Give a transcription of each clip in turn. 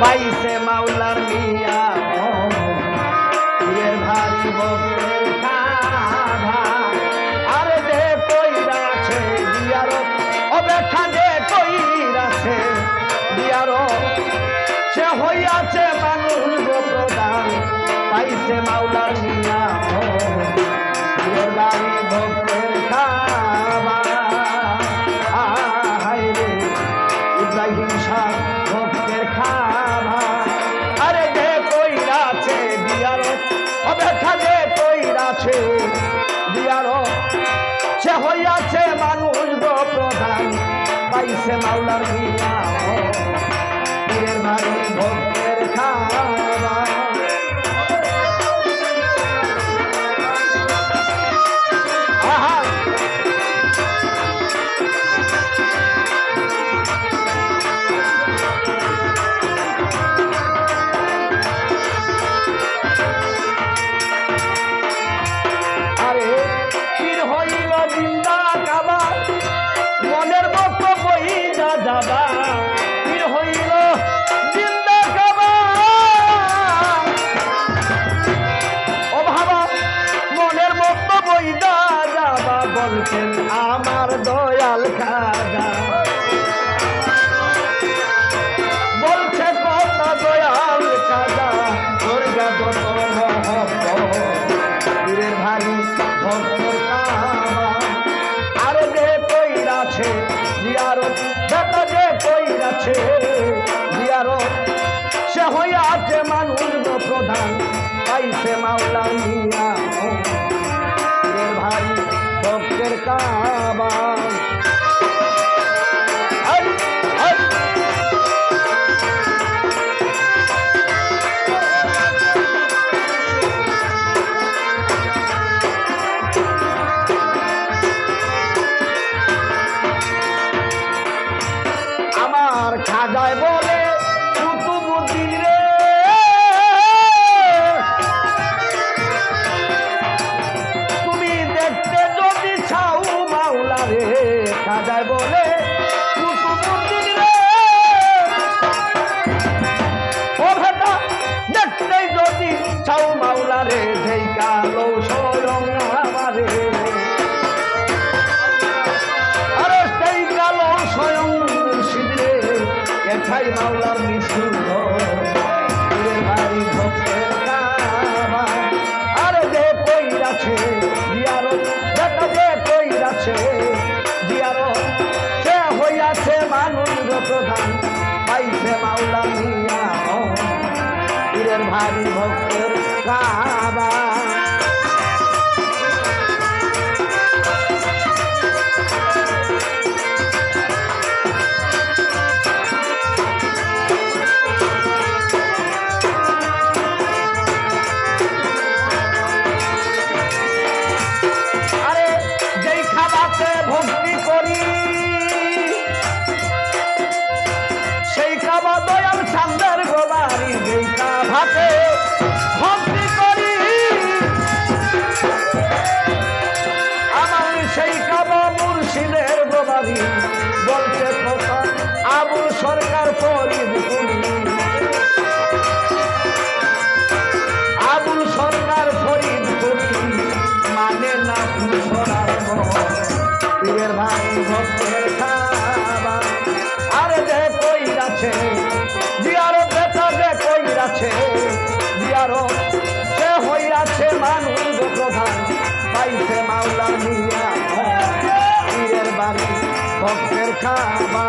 পাইছে মাওলার মিয়া পীরের আর দে দিয়ার সে হইয়াছে মানুষ প্রদান পাইছে মাওলার মিয়া কইরাছে দিয়ার। সে হইয়াছে মানুষ গো প্রধান পাইছে মাওলার দিয়া পীরের মানুষ ভক্তের খাভা বলছেন আমার দয়াল খাজা। বলছে কত দয়াল খাজা তোর যত পীরের ভারী ভক্তের কাবা আরে যে কইরাছে জিয়ারত যত যে কইরাছে জিয়ারত, সে হইয়াছে মানুষ প্রধান, পাইছে মাওলা ভক্তের কাবা খাজায় বলে যদি ছাউ মাওলা রে ধেই কালো স্বয়ং আমারে। আরে সেই কালো স্বয়ং মুর্শিদে এঠাই মাওলার নিশুদ্ধ ভারী ভক্তের কাবা মুর্শিদের গোবারি ভক্তের খাবা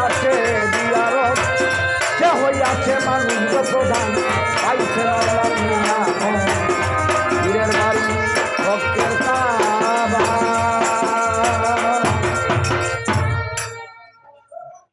হইয়াছে বিয়ারত সে হইয়াছে মানুষ প্রধান।